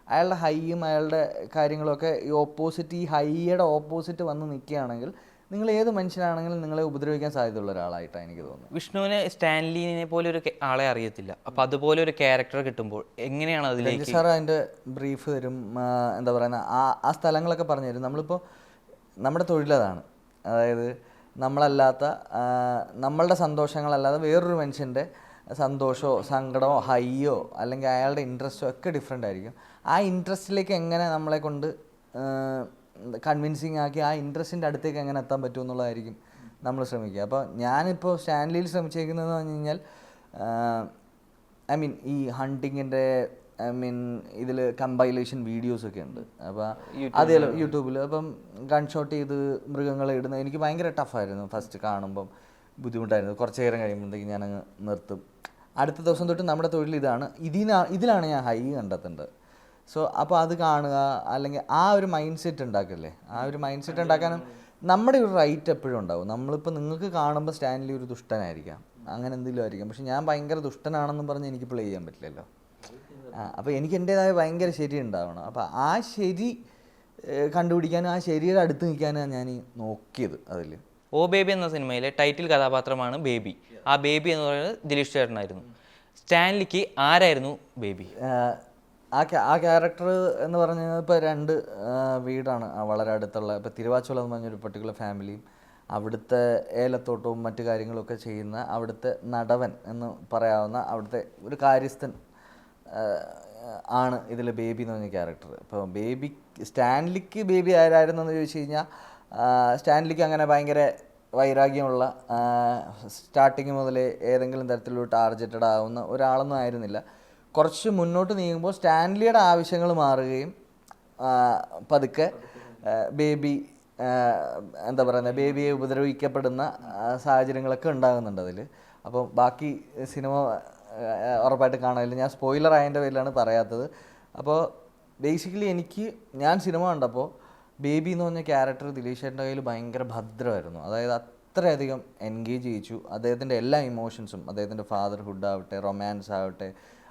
[SPEAKER 1] അയാളുടെ ഹൈയും അയാളുടെ കാര്യങ്ങളൊക്കെ ഈ ഓപ്പോസിറ്റ് ഈ ഹൈയുടെ ഓപ്പോസിറ്റ് വന്ന് നിൽക്കുകയാണെങ്കിൽ നിങ്ങൾ ഏത് മനുഷ്യനാണെങ്കിലും നിങ്ങളെ ഉപദ്രവിക്കാൻ സാധ്യതയുള്ള ഒരാളായിട്ടാണ് എനിക്ക് തോന്നുന്നത്.
[SPEAKER 3] വിഷ്ണുവിനെ സ്റ്റാൻലിനെ പോലെ ഒരു കെ- ആളെ അറിയത്തില്ല. അപ്പോൾ അതുപോലെ ഒരു ക്യാരക്ടർ കിട്ടുമ്പോൾ എങ്ങനെയാണ് അതിലേക്ക്
[SPEAKER 1] സാർ അതിന്റെ ബ്രീഫ് തരും ആ, എന്താ പറയുന്ന ആ ആ സ്ഥലങ്ങളൊക്കെ പറഞ്ഞു തരും. നമ്മളിപ്പോൾ നമ്മുടെ തൊഴിലതാണ് അതായത് നമ്മളല്ലാത്ത ആ, നമ്മളുടെ സന്തോഷങ്ങളല്ലാതെ വേറൊരു മനുഷ്യന്റെ സന്തോഷമോ സങ്കടമോ ഹൈയോ അല്ലെങ്കിൽ അയാളുടെ ഇൻട്രസ്റ്റോ ഒക്കെ ഡിഫറെന്റ് ആയിരിക്കും. ആ ഇൻട്രസ്റ്റിലേക്ക് എങ്ങനെ നമ്മളെ കൊണ്ട് കൺവിൻസിങ് ആക്കി ആ ഇൻട്രസ്റ്റിന്റെ അടുത്തേക്ക് എങ്ങനെ എത്താൻ പറ്റും എന്നുള്ളതായിരിക്കും നമ്മൾ ശ്രമിക്കുക. അപ്പോൾ ഞാനിപ്പോൾ സ്റ്റാൻലിയിൽ ശ്രമിച്ചേക്കുന്നതെന്ന് പറഞ്ഞു കഴിഞ്ഞാൽ ഐ മീൻ ഈ ഹണ്ടിങ്ങിന്റെ ഐ മീൻ ഇതിൽ കമ്പൈലേഷൻ വീഡിയോസ് ഒക്കെ ഉണ്ട്. അപ്പോൾ അതേ യൂട്യൂബിൽ അപ്പം ഗൺ ഷോട്ട് ചെയ്ത് മൃഗങ്ങളെ ഇടുന്നത് എനിക്ക് ഭയങ്കര ടഫായിരുന്നു ഫസ്റ്റ് കാണുമ്പം. ബുദ്ധിമുട്ടായിരുന്നു. കുറച്ച് നേരം കഴിയുമ്പോഴത്തേക്ക് ഞാനങ്ങ് നിർത്തും. അടുത്ത ദിവസം തൊട്ട് നമ്മുടെ തൊഴിൽ ഇതാണ്. ഇതിനാ ഇതിലാണ് ഞാൻ ഹൈ കണ്ടെത്തേണ്ടത്. സോ അപ്പോൾ അത് കാണുക അല്ലെങ്കിൽ ആ ഒരു മൈൻഡ് സെറ്റ് ഉണ്ടാക്കില്ലേ? ആ ഒരു മൈൻഡ് സെറ്റ് ഉണ്ടാക്കാനും നമ്മുടെ ഒരു റൈറ്റ് എപ്പോഴും ഉണ്ടാവും. നമ്മളിപ്പോൾ നിങ്ങൾക്ക് കാണുമ്പോൾ സ്റ്റാൻലി ഒരു ദുഷ്ടനായിരിക്കാം. അങ്ങനെ എന്തെങ്കിലും ആയിരിക്കാം. പക്ഷെ ഞാൻ ഭയങ്കര ദുഷ്ടനാണെന്ന് പറഞ്ഞ് എനിക്ക് പ്ലേ ചെയ്യാൻ പറ്റില്ലല്ലോ. അപ്പോൾ എനിക്ക് എന്റേതായ ഭയങ്കര ശരി ഉണ്ടാവണം. അപ്പോൾ ആ ശരി കണ്ടുപിടിക്കാനും ആ ശരിയുടെ അടുത്ത് നിൽക്കാനാണ് ഞാൻ നോക്കിയത് അതിൽ
[SPEAKER 3] ഓ ബേബി എന്ന സിനിമയിലെ ടൈറ്റിൽ കഥാപാത്രമാണ് ബേബി. ആ ബേബി എന്ന് പറയുന്നത് ദിലീഷ് ചേട്ടനായിരുന്നു. സ്റ്റാൻലിക്ക് ആരായിരുന്നു ബേബി?
[SPEAKER 1] ആ ആ ക്യാരക്ടർ എന്ന് പറഞ്ഞാൽ ഇപ്പോൾ രണ്ട് വീടാണ്. വളരെ അടുത്തുള്ള ഇപ്പോൾ തിരുവാച്ചുളം എന്ന് പറഞ്ഞൊരു പർട്ടിക്കുലർ ഫാമിലിയും അവിടുത്തെ ഏലത്തോട്ടവും മറ്റു കാര്യങ്ങളൊക്കെ ചെയ്യുന്ന അവിടുത്തെ നടവൻ എന്ന് പറയാവുന്ന അവിടുത്തെ ഒരു കാര്യസ്ഥൻ ആണ് ഇതിൽ ബേബി എന്ന് പറഞ്ഞ ക്യാരക്ടർ ഇപ്പോൾ ബേബി സ്റ്റാൻലിക്ക് ബേബി ആരായിരുന്നു എന്ന് ചോദിച്ചു കഴിഞ്ഞാൽ സ്റ്റാൻലിക്ക് അങ്ങനെ ഭയങ്കര വൈരാഗ്യമുള്ള സ്റ്റാർട്ടിങ് മുതലേ ഏതെങ്കിലും തരത്തിലുള്ള ടാർജറ്റഡ് ആവുന്ന ഒരാളൊന്നും ആയിരുന്നില്ല. കുറച്ച് മുന്നോട്ട് നീങ്ങുമ്പോൾ സ്റ്റാൻലിയുടെ ആവശ്യങ്ങൾ മാറുകയും പതുക്കെ ബേബി എന്താ പറയുന്നത് ബേബിയെ ഉപദ്രവിക്കപ്പെടുന്ന സാഹചര്യങ്ങളൊക്കെ ഉണ്ടാകുന്നുണ്ട് അതിൽ അപ്പോൾ ബാക്കി സിനിമ ഉറപ്പായിട്ട് കാണാനില്ല ഞാൻ സ്പോയിലർ ആയതിന്റെ പേരിലാണ് പറയാത്തത്. അപ്പോൾ ബേസിക്കലി എനിക്ക് ഞാൻ സിനിമ കണ്ടപ്പോൾ ബേബി എന്ന് പറഞ്ഞ ക്യാരക്ടർ ദിലീഷേട്ടന്റെ കയ്യിൽ ഭയങ്കര ഭദ്രമായിരുന്നു. അതായത് അത്രയധികം എൻഗേജ് ചെയ്യിച്ചു. അദ്ദേഹത്തിന്റെ എല്ലാ ഇമോഷൻസും അദ്ദേഹത്തിന്റെ ഫാദർഹുഡ് ആവട്ടെ റൊമാൻസ് ആവട്ടെ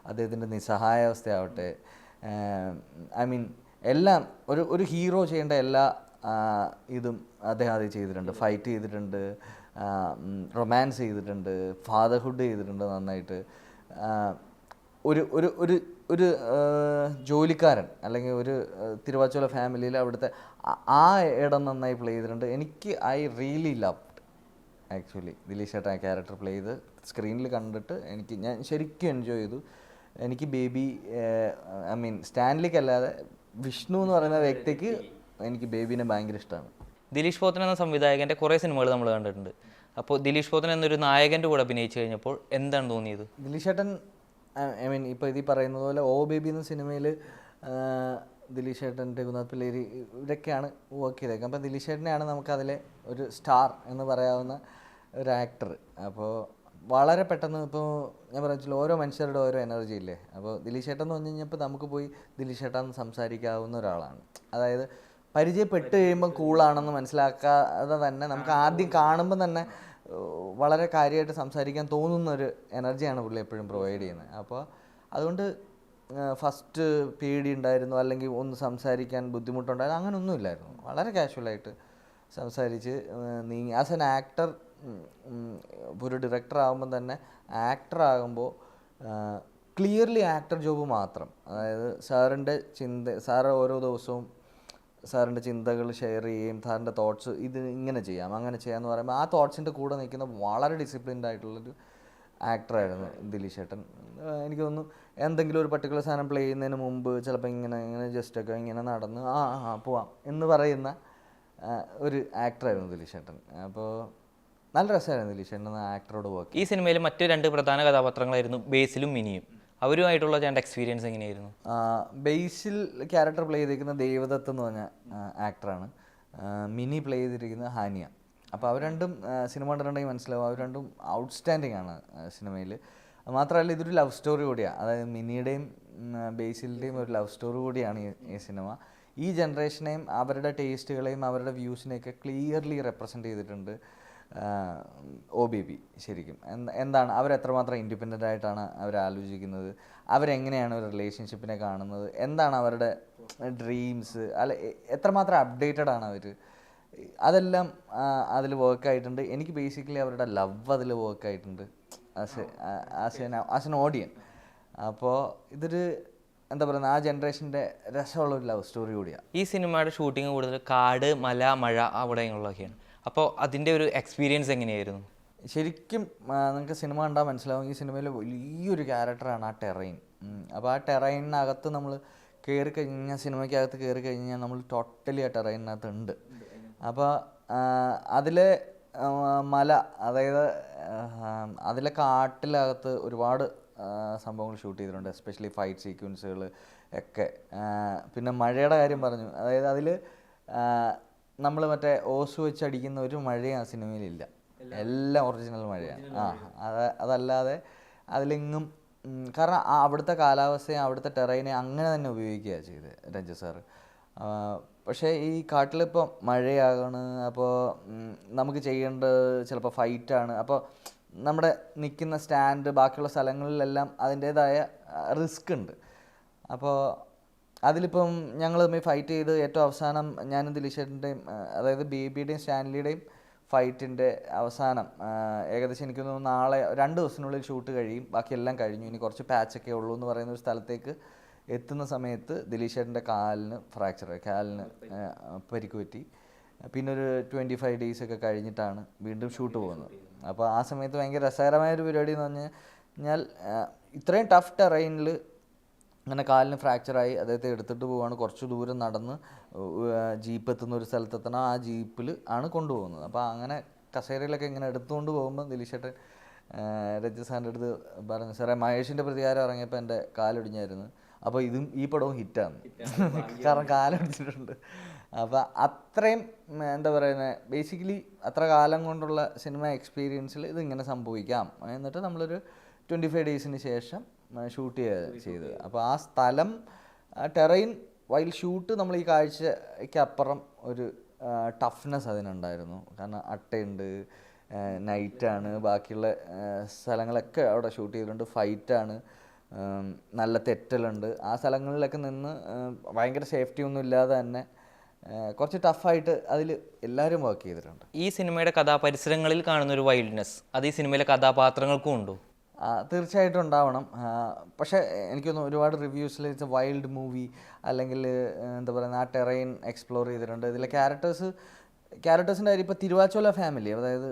[SPEAKER 1] അദ്ദേഹത്തിന്റെ നിസ്സഹായാവസ്ഥയാവട്ടെ ഐ മീൻ എല്ലാം ഒരു ഒരു ഹീറോ ചെയ്യേണ്ട എല്ലാ ഇതും അദ്ദേഹം അത് ചെയ്തിട്ടുണ്ട്. ഫൈറ്റ് ചെയ്തിട്ടുണ്ട് റൊമാൻസ് ചെയ്തിട്ടുണ്ട് ഫാദർഹുഡ് ചെയ്തിട്ടുണ്ട് നന്നായിട്ട്. ഒരു ഒരു ഒരു ഒരു ജോലിക്കാരൻ അല്ലെങ്കിൽ ഒരു തിരുവാച്ചോല ഫാമിലിയിൽ അവിടുത്തെ ആ ഇടം നന്നായി പ്ലേ ചെയ്തിട്ടുണ്ട്. എനിക്ക് I really love actually Dileesh ചേട്ടൻ ആ ക്യാരക്ടർ പ്ലേ ചെയ്ത് സ്ക്രീനിൽ കണ്ടിട്ട് എനിക്ക് ഞാൻ ശരിക്കും എൻജോയ് ചെയ്തു. എനിക്ക് ബേബി ഐ മീൻ സ്റ്റാൻലിക്ക് അല്ലാതെ വിഷ്ണു എന്ന് പറയുന്ന വ്യക്തിക്ക് എനിക്ക് ബേബിനെ ഭയങ്കര ഇഷ്ടമാണ്
[SPEAKER 3] ദിലീഷ് പോത്തൻ എന്ന സംവിധായകന്റെ കുറേ സിനിമകൾ നമ്മൾ കണ്ടിട്ടുണ്ട്. അപ്പോൾ ദിലീഷ് പോത്തൻ എന്നൊരു നായകന്റെ കൂടെ അഭിനയിച്ചു കഴിഞ്ഞപ്പോൾ എന്താണ് തോന്നിയത്?
[SPEAKER 1] ദിലീഷ് ചേട്ടൻ ഐ മീൻ ഇപ്പോൾ ഇതിൽ പറയുന്നത് പോലെ ഓ ബേബി എന്ന സിനിമയിൽ ദിലീഷ് ചേട്ടൻ രഘുനാഥ് പിള്ളേരി ഇവരൊക്കെയാണ് വർക്ക് ചെയ്തേക്കുന്നത് അപ്പോൾ ദിലീഷ് ചേട്ടനെയാണ് നമുക്കതിലെ ഒരു സ്റ്റാർ എന്ന് പറയാവുന്ന ഒരു ആക്ടർ അപ്പോൾ വളരെ പെട്ടെന്ന് ഇപ്പോൾ ഞാൻ പറഞ്ഞു ഓരോ മനുഷ്യരുടെ ഓരോ എനർജി ഇല്ലേ? അപ്പോൾ ദിലീഷ് ചേട്ടൻ എന്ന് പറഞ്ഞു കഴിഞ്ഞപ്പോൾ നമുക്ക് പോയി ദിലീഷ് ചേട്ടൻ സംസാരിക്കാവുന്ന ഒരാളാണ്. അതായത് പരിചയപ്പെട്ട് കഴിയുമ്പോൾ കൂളാണെന്ന് മനസ്സിലാക്കാതെ തന്നെ നമുക്ക് ആദ്യം കാണുമ്പോൾ തന്നെ വളരെ കാര്യമായിട്ട് സംസാരിക്കാൻ തോന്നുന്ന ഒരു എനർജിയാണ് പുള്ളി എപ്പോഴും പ്രൊവൈഡ് ചെയ്യുന്നത്. അപ്പോൾ അതുകൊണ്ട് ഫസ്റ്റ് പേടി ഉണ്ടായിരുന്നു. അല്ലെങ്കിൽ ഒന്ന് സംസാരിക്കാൻ ബുദ്ധിമുട്ടുണ്ടായിരുന്നു. അങ്ങനെയൊന്നും ഇല്ലായിരുന്നു. വളരെ കാഷ്വലായിട്ട് സംസാരിച്ച് നീങ്ങി. ആസ് എൻ ആക്ടർ ഒരു ഡയറക്ടർ ആകുമ്പോൾ തന്നെ ആക്ടർ ആകുമ്പോൾ ക്ലിയർലി ആക്ടർ ജോബ് മാത്രം. അതായത് സാറിന്റെ ചിന്ത സാറ് ഓരോ ദിവസവും സാറിന്റെ ചിന്തകൾ ഷെയർ ചെയ്യുകയും സാറിന്റെ തോട്ട്സ് ഇത് ഇങ്ങനെ ചെയ്യാം അങ്ങനെ ചെയ്യാം എന്ന് പറയുമ്പോൾ ആ തോട്ട്സിന്റെ കൂടെ നിൽക്കുന്ന വളരെ ഡിസിപ്ലിൻഡ് ആയിട്ടുള്ളൊരു ആക്ടറായിരുന്നു ദിലീഷ് ഏട്ടൻ. എനിക്ക് തോന്നുന്നു എന്തെങ്കിലും ഒരു പർട്ടിക്കുലർ സാധനം പ്ലേ ചെയ്യുന്നതിന് മുമ്പ് ചിലപ്പോൾ ഇങ്ങനെ ഇങ്ങനെ ജസ്റ്റ് ഒക്കെ ഇങ്ങനെ നടന്ന് ആ ആ പോവാം എന്ന് പറയുന്ന ഒരു ആക്ടറായിരുന്നു ദിലീഷ് ഏട്ടൻ. അപ്പോൾ നല്ല രസമായിരുന്നു ദിലീഷ് ചേട്ടൻ എന്ന ആക്ടറോട് വർക്ക്
[SPEAKER 3] ഈ സിനിമയിൽ മറ്റു രണ്ട് പ്രധാന കഥാപാത്രങ്ങളായിരുന്നു ബേസിലും മിനിയും. അവരുമായിട്ടുള്ള ചേട്ടന്റെ എക്സ്പീരിയൻസ് എങ്ങനെയായിരുന്നു?
[SPEAKER 1] ബേസിൽ ക്യാരക്ടർ പ്ലേ ചെയ്തിരിക്കുന്ന ദേവദത്ത് എന്ന് പറഞ്ഞ ആക്ടറാണ് മിനി പ്ലേ ചെയ്തിരിക്കുന്ന ഹാനിയ. അപ്പോൾ അവർ രണ്ടും സിനിമ കണ്ടിട്ടുണ്ടെങ്കിൽ മനസ്സിലാവും. അവർ രണ്ടും ഔട്ട്സ്റ്റാൻഡിങ് ആണ് സിനിമയിൽ മാത്രമല്ല ഇതൊരു ലവ് സ്റ്റോറി കൂടിയാണ് അതായത് മിനിയുടെയും ബേസിലിന്റെയും ഒരു ലവ് സ്റ്റോറി കൂടിയാണ് ഈ സിനിമ. ഈ ജനറേഷനെയും അവരുടെ ടേസ്റ്റുകളെയും അവരുടെ വ്യൂസിനെയൊക്കെ ക്ലിയർലി റെപ്രസെന്റ് ചെയ്തിട്ടുണ്ട്. ഒ ബി പി ശരിക്കും. എന്താണ് അവരെത്രമാത്രം ഇൻഡിപെൻഡന്റ് ആയിട്ടാണ് അവർ ആലോചിക്കുന്നത്? അവരെങ്ങനെയാണ് ഒരു റിലേഷൻഷിപ്പിനെ കാണുന്നത്? എന്താണ് അവരുടെ ഡ്രീംസ് അല്ല എത്രമാത്രം അപ്ഡേറ്റഡ് ആണ് അവർ അതെല്ലാം അതിൽ വർക്ക് ആയിട്ടുണ്ട്. എനിക്ക് ബേസിക്കലി അവരുടെ ലവ് അതിൽ വർക്ക് ആയിട്ടുണ്ട്. As as as an audience അപ്പോൾ ഇതൊരു എന്താ പറയുക ആ ജനറേഷന്റെ രസമുള്ള ഒരു ലവ് സ്റ്റോറി കൂടിയാണ്
[SPEAKER 3] ഈ സിനിമയുടെ ഷൂട്ടിംഗ് കൂടുതൽ കാട് മല മഴ അവിടെയുള്ളതൊക്കെയാണ്. അപ്പോൾ അതിന്റെ ഒരു എക്സ്പീരിയൻസ് എങ്ങനെയായിരുന്നു?
[SPEAKER 1] ശരിക്കും നിങ്ങൾക്ക് സിനിമ കണ്ടാൽ മനസ്സിലാവും. ഈ സിനിമയിൽ വലിയൊരു ക്യാരക്ടറാണ് ആ ടെറൈൻ. അപ്പോൾ ആ ടെറൈനകത്ത് നമ്മൾ കയറി കഴിഞ്ഞാൽ സിനിമയ്ക്കകത്ത് കയറി കഴിഞ്ഞാൽ നമ്മൾ ടോട്ടലി ആ ടെറൈനകത്ത് ഉണ്ട് അപ്പോൾ അതിലെ മല അതായത് അതിലെ കാട്ടിലകത്ത് ഒരുപാട് സംഭവങ്ങൾ ഷൂട്ട് ചെയ്തിട്ടുണ്ട്. എസ്പെഷ്യലി ഫൈറ്റ് സീക്വൻസുകൾ ഒക്കെ. പിന്നെ മഴയുടെ കാര്യം പറഞ്ഞു. അതായത് അതിൽ നമ്മൾ മറ്റേ ഓസ് വെച്ച് അടിക്കുന്ന ഒരു മഴയും ആ സിനിമയിലില്ല. എല്ലാം ഒറിജിനൽ മഴയാണ് ആ അത് അതല്ലാതെ അതിലെങ്ങും കാരണം ആ അവിടുത്തെ കാലാവസ്ഥയും അവിടുത്തെ ടെറൈനെ അങ്ങനെ തന്നെ ഉപയോഗിക്കുകയാണ് ചെയ്ത് രഞ്ജു സാറ് പക്ഷേ ഈ കാട്ടിലിപ്പോൾ മഴയാകാണ് അപ്പോൾ നമുക്ക് ചെയ്യേണ്ടത് ചിലപ്പോൾ ഫൈറ്റാണ് അപ്പോൾ നമ്മുടെ നിൽക്കുന്ന സ്റ്റാൻഡ് ബാക്കിയുള്ള സ്ഥലങ്ങളിലെല്ലാം അതിന്റേതായ റിസ്ക് ഉണ്ട്. അപ്പോൾ അതിലിപ്പം ഞങ്ങൾ തമ്മിൽ ഫൈറ്റ് ചെയ്ത് ഏറ്റവും അവസാനം ഞാനും ദിലീഷേട്ടന്റെയും അതായത് ബേബിയുടെയും സ്റ്റാൻലിയുടെയും ഫൈറ്റിന്റെ അവസാനം ഏകദേശം എനിക്ക് തോന്നുന്നു നാളെ രണ്ട് ദിവസത്തിനുള്ളിൽ ഷൂട്ട് കഴിയും. ബാക്കിയെല്ലാം കഴിഞ്ഞു. ഇനി കുറച്ച് പാച്ചൊക്കെ ഉള്ളൂ എന്ന് പറയുന്ന ഒരു സ്ഥലത്തേക്ക് എത്തുന്ന സമയത്ത് ദിലീഷേട്ടന്റെ കാലിന് ഫ്രാക്ചർ കാലിന് പരിക്ക് പറ്റി പിന്നെ ഒരു ട്വന്റി ഫൈവ് ഡേയ്സ് ഒക്കെ കഴിഞ്ഞിട്ടാണ് വീണ്ടും ഷൂട്ട് പോകുന്നത്. അപ്പോൾ ആ സമയത്ത് ഭയങ്കര രസകരമായ ഒരു പരിപാടി എന്ന് പറഞ്ഞാൽ ഇത്രയും ടഫ് ടെറൈനിൽ അങ്ങനെ കാലിന് ഫ്രാക്ചറായി അദ്ദേഹത്തെ എടുത്തിട്ട് പോവാണ്. കുറച്ച് ദൂരം നടന്ന് ജീപ്പ് എത്തുന്ന ഒരു സ്ഥലത്തെത്തണം. ആ ജീപ്പിൽ ആണ് കൊണ്ടുപോകുന്നത്. അപ്പോൾ അങ്ങനെ കസേരയിലൊക്കെ ഇങ്ങനെ എടുത്തുകൊണ്ട് പോകുമ്പോൾ ദിലീഷേട്ടൻ രഞ്ജിത് സാറിന്റെ അടുത്ത് പറഞ്ഞു സാറേ മഹേഷിന്റെ പ്രതികാരം ഇറങ്ങിയപ്പോൾ എന്റെ കാലൊടിഞ്ഞായിരുന്നു. അപ്പോൾ ഇതും ഈ പടവും ഹിറ്റാണ്. കാരണം കാലൊടിച്ചിട്ടുണ്ട്. അപ്പോൾ അത്രയും എന്താ പറയുന്നത് ബേസിക്കലി അത്ര കാലം കൊണ്ടുള്ള സിനിമ എക്സ്പീരിയൻസിൽ ഇതിങ്ങനെ സംഭവിക്കാം. എന്നിട്ട് നമ്മളൊരു ട്വന്റി ഫൈവ് ഡേയ്സിന് ശേഷം ഷൂട്ട് ചെയ്ത്. ചെയ്തത്. അപ്പോൾ ആ സ്ഥലം ടെറൈൻ വൈൽ ഷൂട്ട് നമ്മൾ ഈ കാഴ്ചയ്ക്ക് അപ്പുറം ഒരു ടഫ്നെസ് അതിനുണ്ടായിരുന്നു. കാരണം അട്ടയുണ്ട് നൈറ്റാണ് ബാക്കിയുള്ള സ്ഥലങ്ങളൊക്കെ അവിടെ ഷൂട്ട് ചെയ്തിട്ടുണ്ട്. ഫൈറ്റാണ് നല്ല തെറ്റലുണ്ട്. ആ സ്ഥലങ്ങളിലൊക്കെ നിന്ന് ഭയങ്കര സേഫ്റ്റി ഒന്നും ഇല്ലാതെ തന്നെ കുറച്ച് ടഫായിട്ട് അതിൽ എല്ലാവരും വർക്ക് ചെയ്തിട്ടുണ്ട്.
[SPEAKER 3] ഈ സിനിമയുടെ കഥാപരിസരങ്ങളിൽ കാണുന്ന ഒരു വൈൽഡ്നെസ് അത് ഈ സിനിമയിലെ കഥാപാത്രങ്ങൾക്കും ഉണ്ടോ?
[SPEAKER 1] തീർച്ചയായിട്ടും ഉണ്ടാവണം. പക്ഷേ എനിക്കൊന്ന് ഒരുപാട് റിവ്യൂസിൽ ഇറ്റ്സ് എ വൈൽഡ് മൂവി അല്ലെങ്കിൽ എന്താ പറയുക ആ ടെറൈൻ എക്സ്പ്ലോർ ചെയ്തിട്ടുണ്ട്. ഇതിലെ ക്യാരക്ടേഴ്സ് ക്യാരക്ടേഴ്സിന്റെ കാര്യം ഇപ്പോൾ തിരുവാച്ചോല ഫാമിലി അതായത്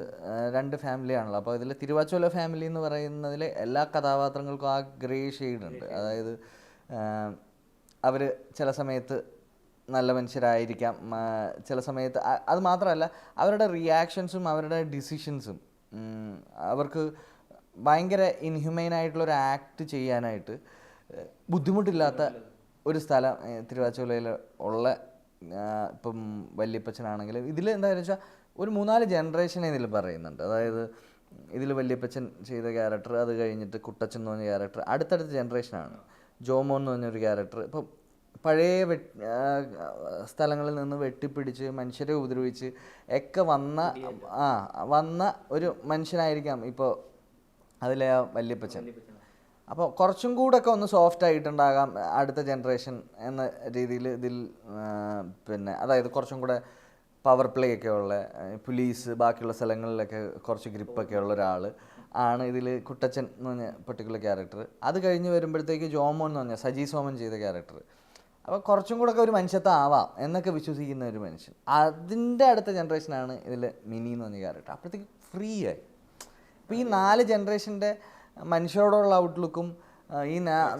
[SPEAKER 1] രണ്ട് ഫാമിലിയാണല്ലോ അപ്പോൾ ഇതിൽ തിരുവാച്ചോല ഫാമിലി എന്ന് പറയുന്നതിലെ എല്ലാ കഥാപാത്രങ്ങൾക്കും ആ ഗ്രേ ഷെയ്ഡ് ഉണ്ട്. അതായത് അവർ ചില സമയത്ത് നല്ല മനുഷ്യരായിരിക്കാം. ചില സമയത്ത് അത് മാത്രമല്ല അവരുടെ റിയാക്ഷൻസും അവരുടെ ഡിസിഷൻസും അവർക്ക് ഭയങ്കര ഇൻഹ്യൂമൈൻ ആയിട്ടുള്ള ഒരു ആക്ട് ചെയ്യാനായിട്ട് ബുദ്ധിമുട്ടില്ലാത്ത ഒരു സ്ഥലം തിരുവാച്ചോലയിൽ ഉള്ള ഇപ്പം വല്യപ്പച്ചനാണെങ്കിലും ഇതിൽ എന്താണെന്ന് വെച്ചാൽ ഒരു മൂന്നാൽ ജനറേഷനെ ഇതിൽ പറയുന്നുണ്ട്. അതായത് ഇതിൽ വല്യപ്പച്ചൻ ചെയ്ത ക്യാരക്ടർ അത് കഴിഞ്ഞിട്ട് കുട്ടച്ചൻ എന്ന് പറഞ്ഞ ക്യാരക്ടർ അടുത്തടുത്ത ജനറേഷനാണ് ജോമോൻ എന്ന് പറഞ്ഞൊരു ക്യാരക്ടർ ഇപ്പം പഴയ സ്ഥലങ്ങളിൽ നിന്ന് വെട്ടിപ്പിടിച്ച് മനുഷ്യരെ ഉപദ്രവിച്ച് ഒക്കെ വന്ന ആ വന്ന ഒരു മനുഷ്യനായിരിക്കാം ഇപ്പോൾ അതിലെ ആ വല്യപ്പച്ചൻ. അപ്പോൾ കുറച്ചും കൂടെ ഒക്കെ ഒന്ന് സോഫ്റ്റ് ആയിട്ടുണ്ടാകാം അടുത്ത ജനറേഷൻ എന്ന രീതിയിൽ ഇതിൽ പിന്നെ അതായത് കുറച്ചും കൂടെ പവർ പ്ലേ ഒക്കെ ഉള്ള പോലീസ് ബാക്കിയുള്ള സ്ഥലങ്ങളിലൊക്കെ കുറച്ച് ഗ്രിപ്പൊക്കെ ഉള്ള ഒരാൾ ആണ് ഇതിൽ കുട്ടച്ചൻ എന്ന് പറഞ്ഞ പെർട്ടിക്കുലർ ക്യാരക്ടർ അത് കഴിഞ്ഞ് വരുമ്പോഴത്തേക്ക് ജോമോൻ എന്ന് പറഞ്ഞ സജി സോമൻ ചെയ്ത ക്യാരക്ടർ അപ്പോൾ കുറച്ചും കൂടെ ഒക്കെ ഒരു മനുഷ്യത്വം ആവാം എന്നൊക്കെ വിശ്വസിക്കുന്ന ഒരു മനുഷ്യൻ. അതിന്റെ അടുത്ത ജനറേഷനാണ് ഇതിൽ മിനി എന്ന് പറഞ്ഞ ക്യാരക്ടർ അപ്പോഴത്തേക്ക് ഫ്രീ ആയി. ഇപ്പോൾ ഈ നാല് ജനറേഷന്റെ മനുഷ്യരോടുള്ള ഔട്ട്ലുക്കും ഈ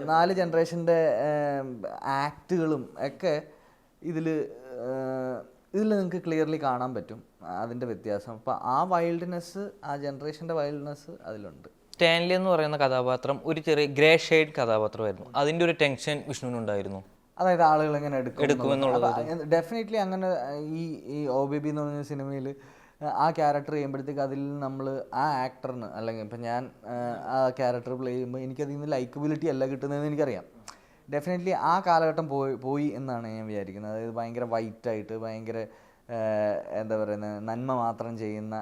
[SPEAKER 1] നാല് ജനറേഷന്റെ ആക്റ്റുകളും ഒക്കെ ഇതിൽ ഇതിൽ നിങ്ങൾക്ക് ക്ലിയർലി കാണാൻ പറ്റും അതിന്റെ വ്യത്യാസം. അപ്പോൾ ആ വൈൽഡ്നെസ് ആ ജനറേഷന്റെ വൈൽഡ്നെസ് അതിലുണ്ട്.
[SPEAKER 3] സ്റ്റാൻലി എന്ന് പറയുന്ന കഥാപാത്രം ഒരു ചെറിയ ഗ്രേ ഷെയ്ഡ് കഥാപാത്രമായിരുന്നു. അതിന്റെ ഒരു ടെൻഷൻ വിഷ്ണുവിനുണ്ടായിരുന്നു
[SPEAKER 1] അതായത് ആളുകൾ എങ്ങനെ എടുക്കും
[SPEAKER 3] എടുക്കുമെന്നുള്ളത്
[SPEAKER 1] ഡെഫിനറ്റ്ലി അങ്ങനെ ഈ ഈ ഒ ബി ബി എന്ന് പറഞ്ഞ സിനിമയിൽ ആ ക്യാരക്ടർ ചെയ്യുമ്പോഴത്തേക്ക് അതിൽ നമ്മൾ ആ ആക്ടറിന് അല്ലെങ്കിൽ ഇപ്പം ഞാൻ ആ, ക്യാരക്ടർ പ്ലേ ചെയ്യുമ്പോൾ എനിക്കതിൽ നിന്ന് ലൈക്കബിലിറ്റി അല്ല കിട്ടുന്നതെന്ന് എനിക്കറിയാം. ഡെഫിനറ്റ്ലി ആ കാലഘട്ടം പോയി പോയി എന്നാണ് ഞാൻ വിചാരിക്കുന്നത്. അതായത് ഭയങ്കര വൈറ്റായിട്ട് ഭയങ്കര എന്താ പറയുന്നത് നന്മ മാത്രം ചെയ്യുന്ന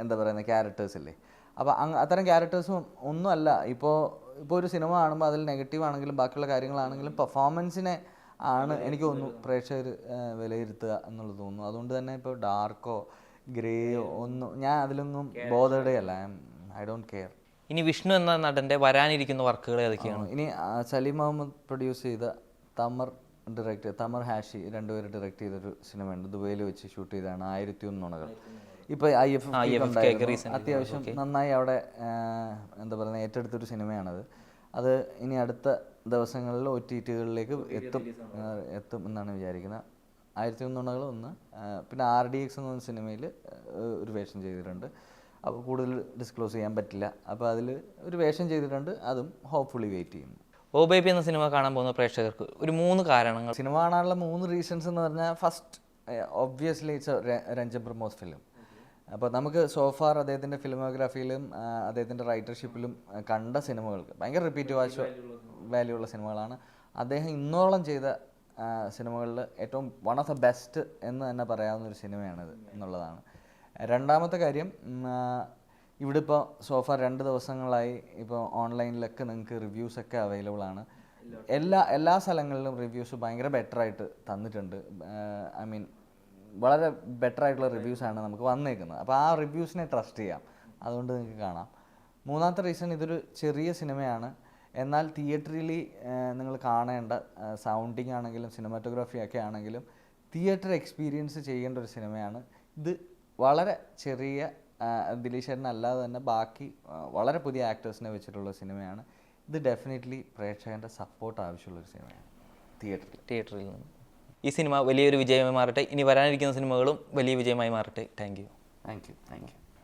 [SPEAKER 1] എന്താ പറയുന്ന ക്യാരക്ടേഴ്സ് അല്ലേ അപ്പോൾ അത്തരം ക്യാരക്ടേഴ്സും ഒന്നുമല്ല. ഇപ്പോൾ ഇപ്പോൾ ഒരു സിനിമ കാണുമ്പോൾ അതിൽ നെഗറ്റീവ് ആണെങ്കിലും ബാക്കിയുള്ള കാര്യങ്ങളാണെങ്കിലും പെർഫോമൻസിനെ ആണ് എനിക്ക് തോന്നുന്നു പ്രേക്ഷകർ വിലയിരുത്തുക എന്നുള്ളത് തോന്നുന്നു. അതുകൊണ്ട് തന്നെ ഇപ്പോൾ ഡാർക്കോ ഗ്രേയോ ഒന്നും ഞാൻ അതിലൊന്നും ബോധേഡേ അല്ല. ഐ ഡോണ്ട് കെയർ
[SPEAKER 3] ഇനി വിഷ്ണു എന്ന നടന്റെ വരാനിരിക്കുന്ന വർക്കുകൾ ഏതൊക്കെയാണ്?
[SPEAKER 1] ഇനി സലീം മുഹമ്മദ് പ്രൊഡ്യൂസ് ചെയ്ത തമർ ഡയറക്റ്റ് തമർ ഹാഷി രണ്ടുപേരും ഡയറക്റ്റ് ചെയ്തൊരു സിനിമയുണ്ട്. ദുബൈയിൽ വെച്ച് ഷൂട്ട് ചെയ്തതാണ്. ആയിരത്തി ഒന്ന് നുണകൾ. ഇപ്പോൾ ഐ എഫ് അത്യാവശ്യം നന്നായി അവിടെ എന്താ പറയുക ഏറ്റെടുത്തൊരു സിനിമയാണത്. അത് ഇനി അടുത്ത ദിവസങ്ങളിൽ ഒ ടി ടികളിലേക്ക് എത്തും. എത്തും എന്നാണ് വിചാരിക്കുന്നത് ആയിരത്തി ഒന്ന് നുണകൾ ഒന്ന് പിന്നെ ആർ ഡി എക്സ് എന്ന് പറഞ്ഞ സിനിമയിൽ ഒരു വേഷം ചെയ്തിട്ടുണ്ട്. അപ്പോൾ കൂടുതൽ ഡിസ്ക്ലോസ് ചെയ്യാൻ പറ്റില്ല. അപ്പോൾ അതിൽ ഒരു വേഷം ചെയ്തിട്ടുണ്ട്. അതും ഹോപ്പ്ഫുള്ളി വെയിറ്റ് ചെയ്യുന്നു.
[SPEAKER 3] ഓ ബേബി എന്ന സിനിമ കാണാൻ പോകുന്ന പ്രേക്ഷകർക്ക് ഒരു മൂന്ന് കാരണങ്ങൾ.
[SPEAKER 1] സിനിമ കാണാനുള്ള മൂന്ന് റീസൺസ് എന്ന് പറഞ്ഞാൽ first obviously it's Ranjan Pramod's film അപ്പോൾ നമുക്ക് സോഫാർ അദ്ദേഹത്തിന്റെ ഫിലിമോഗ്രാഫിയിലും അദ്ദേഹത്തിന്റെ റൈറ്റർഷിപ്പിലും കണ്ട സിനിമകൾക്ക് ഭയങ്കര റിപ്പീറ്റ് വാച്ച് വാല്യൂ ഉള്ള സിനിമകളാണ്. അദ്ദേഹം ഇന്നോളം ചെയ്ത സിനിമകളിൽ ഏറ്റവും വൺ ഓഫ് ദ ബെസ്റ്റ് എന്ന് തന്നെ പറയാവുന്ന ഒരു സിനിമയാണിത് എന്നുള്ളതാണ്. രണ്ടാമത്തെ കാര്യം ഇവിടെ ഇപ്പോൾ സോഫ രണ്ട് ദിവസങ്ങളായി ഇപ്പോൾ ഓൺലൈനിലൊക്കെ നിങ്ങൾക്ക് റിവ്യൂസൊക്കെ അവൈലബിൾ ആണ്. എല്ലാ എല്ലാ സ്ഥലങ്ങളിലും റിവ്യൂസ് ഭയങ്കര ബെറ്ററായിട്ട് തന്നിട്ടുണ്ട്. ഐ മീൻ വളരെ ബെറ്റർ ആയിട്ടുള്ള റിവ്യൂസ് ആണ് നമുക്ക് വന്നേക്കുന്നത്. അപ്പോൾ ആ റിവ്യൂസിനെ ട്രസ്റ്റ് ചെയ്യാം. അതുകൊണ്ട് നിങ്ങൾക്ക് കാണാം. മൂന്നാമത്തെ റീസൺ ഇതൊരു ചെറിയ സിനിമയാണ് എന്നാൽ തിയേറ്ററിൽ നിങ്ങൾ കാണേണ്ട സൗണ്ടിങ് ആണെങ്കിലും സിനിമാറ്റോഗ്രാഫി ഒക്കെ ആണെങ്കിലും തിയേറ്റർ എക്സ്പീരിയൻസ് ചെയ്യേണ്ട ഒരു സിനിമയാണ് ഇത് വളരെ ചെറിയ ആ, ദിലീഷ് ചേട്ടൻ അല്ലാതെ തന്നെ ബാക്കി വളരെ പുതിയ ആക്ടേഴ്സിനെ വെച്ചിട്ടുള്ള സിനിമയാണ് ഇത് ഡെഫിനറ്റ്ലി പ്രേക്ഷകന്റെ സപ്പോർട്ട് ആവശ്യമുള്ള ഒരു സിനിമയാണ് തിയേറ്ററിൽ
[SPEAKER 3] തിയേറ്ററിൽ നിന്ന് ഈ സിനിമ വലിയൊരു വിജയമായി മാറട്ടെ. ഇനി വരാനിരിക്കുന്ന സിനിമകളും വലിയ വിജയമായി മാറട്ടെ. Thank you
[SPEAKER 1] thank you thank you